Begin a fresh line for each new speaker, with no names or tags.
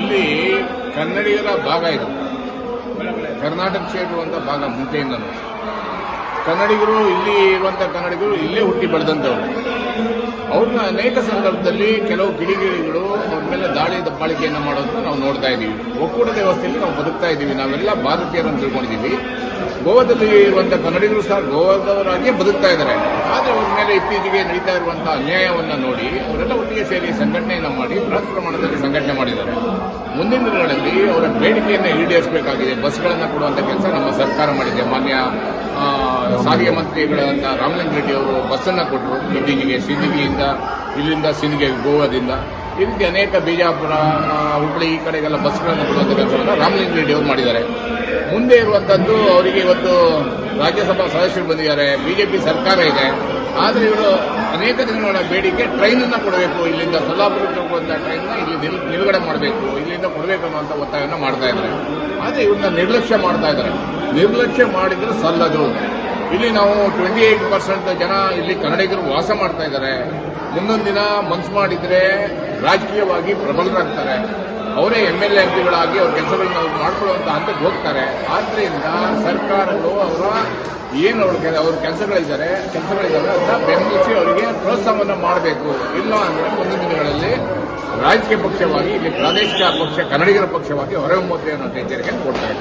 ಇಲ್ಲಿ ಕನ್ನಡಿಗರ ಭಾಗ ಇದು. ಕರ್ನಾಟಕ ಸೇರುವಂತ ಭಾಗ ಮುಂಚೆಯಿಂದ ಕನ್ನಡಿಗರು ಇಲ್ಲಿ ಇರುವಂತ ಕನ್ನಡಿಗರು ಇಲ್ಲೇ ಹುಟ್ಟಿ ಬೆಳೆದಂತವರು ಅವ್ರನ್ನ ಅನೇಕ ಸಂದರ್ಭದಲ್ಲಿ ಕೆಲವು ಕಿಡಿಗಿಡಿಗಳು ಅವ್ರ ಮೇಲೆ ದಾಳಿ ದಬ್ಬಾಳಿಕೆಯನ್ನು ಮಾಡೋದನ್ನ ನಾವು ನೋಡ್ತಾ ಇದ್ದೀವಿ. ಒಕ್ಕೂಟದ ವ್ಯವಸ್ಥೆಯಲ್ಲಿ ನಾವು ಬದುಕ್ತಾ ಇದ್ದೀವಿ. ನಾವೆಲ್ಲ ಭಾರತೀಯರನ್ನು ತಿಳ್ಕೊಂಡಿದ್ದೀವಿ. ಗೋವಾದಲ್ಲಿ ಇರುವಂತ ಕನ್ನಡಿಗರು ಸಹ ಗೋವಾದವರಾಗಿಯೇ ಬದುಕ್ತಾ ಇದ್ದಾರೆ. ಆದರೆ ಅವ್ರ ಮೇಲೆ ಇತ್ತೀಚೆಗೆ ನಡೀತಾ ಇರುವಂತಹ ಅನ್ಯಾಯವನ್ನು ನೋಡಿ, ಅವರೆಲ್ಲ ಒಟ್ಟಿಗೆ ಸೇರಿ ಸಂಘಟನೆಯನ್ನು ಮಾಡಿ ಬೃಹತ್ ಪ್ರಮಾಣದಲ್ಲಿ ಸಂಘಟನೆ ಮಾಡಿದ್ದಾರೆ. ಮುಂದಿನ ದಿನಗಳಲ್ಲಿ ಅವರ ಬೇಡಿಕೆಯನ್ನು ಈಡೇರಿಸಬೇಕಾಗಿದೆ. ಬಸ್ಗಳನ್ನು ಕೊಡುವಂಥ ಕೆಲಸ ನಮ್ಮ ಸರ್ಕಾರ ಮಾಡಿದೆ. ಮಾನ್ಯ ಸಾರಿಗೆ ಮಂತ್ರಿಗಳಾದ ರಾಮಲಿಂಗ ರೆಡ್ಡಿ ಅವರು ಬಸ್ಸನ್ನು ಕೊಟ್ಟರು. ಇತ್ತೀಚೆಗೆ ಸಿಂದಗಿಯಿಂದ, ಇಲ್ಲಿಂದ ಸಿಂದಗಿ, ಗೋವಾದಿಂದ. ಈ ರೀತಿ ಅನೇಕ ಬಿಜಾಪುರ ಹುಬ್ಬಳ್ಳಿ ಈ ಕಡೆಗೆಲ್ಲ ಬಸ್ಗಳನ್ನು ಕೊಡುವಂಥ ಕೆಲಸವನ್ನು ರಾಮಲಿಂಗ ರೆಡ್ಡಿ ಅವರು ಮಾಡಿದ್ದಾರೆ. ಮುಂದೆ ಇರುವಂಥದ್ದು ಅವರಿಗೆ ಇವತ್ತು ರಾಜ್ಯಸಭಾ ಸದಸ್ಯರು ಬಂದಿದ್ದಾರೆ, ಬಿಜೆಪಿ ಸರ್ಕಾರ ಇದೆ. ಆದರೆ ಇವರು ಅನೇಕ ದಿನಗಳ ಬೇಡಿಕೆ ಟ್ರೈನ್ ಅನ್ನ ಕೊಡಬೇಕು, ಇಲ್ಲಿಂದ ಸೊಲ್ಲಾಪುರಕ್ಕೆ ಹೋಗುವಂಥ ಟ್ರೈನ್ ಇಲ್ಲಿ ನಿಲ್- ನಿಲುಗಡೆ ಮಾಡಬೇಕು, ಇಲ್ಲಿಂದ ಕೊಡಬೇಕು ಅನ್ನುವಂಥ ಒತ್ತಾಯವನ್ನು ಮಾಡ್ತಾ ಇದ್ದಾರೆ. ಆದರೆ ಇವ್ರನ್ನ ನಿರ್ಲಕ್ಷ್ಯ ಮಾಡ್ತಾ ಇದ್ದಾರೆ. ನಿರ್ಲಕ್ಷ್ಯ ಮಾಡಿದ್ರೆ ಸಲ್ಲದು. ಇಲ್ಲಿ ನಾವು ಟ್ವೆಂಟಿ ಏಟ್ ಪರ್ಸೆಂಟ್ ಜನ ಇಲ್ಲಿ ಕನ್ನಡಿಗರು ವಾಸ ಮಾಡ್ತಾ ಇದ್ದಾರೆ. ಮುಂದೊಂದು ದಿನ ಮನ್ಸು ಮಾಡಿದ್ರೆ ರಾಜಕೀಯವಾಗಿ ಪ್ರಬಲರಾಗ್ತಾರೆ. ಅವರೇ ಎಂ ಎಲ್ ಎ ಎಂಪಿಗಳಾಗಿ ಅವ್ರ ಕೆಲಸಗಳನ್ನ ಅವ್ರು ಮಾಡ್ಕೊಳ್ಳುವಂತ ಹಂತಕ್ಕೆ ಹೋಗ್ತಾರೆ. ಆದ್ರಿಂದ ಸರ್ಕಾರಗಳು ಅವರ ಏನು ಅವ್ರ ಕೆಲ- ಅವ್ರ ಕೆಲಸಗಳಿದ್ದಾರೆ ಕೆಲಸಗಳಿದ್ದಾರೆ ಅದನ್ನ ಬೆಂಬಲಿಸಿ ಅವರಿಗೆ ಪ್ರೋತ್ಸಾಹವನ್ನು ಮಾಡಬೇಕು. ಇಲ್ಲ ಅಂದ್ರೆ ಮುಂದಿನ ದಿನಗಳಲ್ಲಿ ರಾಜಕೀಯ ಪಕ್ಷವಾಗಿ, ಇಲ್ಲಿ ಪ್ರಾದೇಶಿಕ ಪಕ್ಷ, ಕನ್ನಡಿಗರ ಪಕ್ಷವಾಗಿ ಹೊರಹೊಮ್ಮುತ್ತೆ ಅನ್ನೋ ಎಚ್ಚರಿಕೆಯನ್ನು ಕೊಡ್ತಾ ಇದ್ದಾರೆ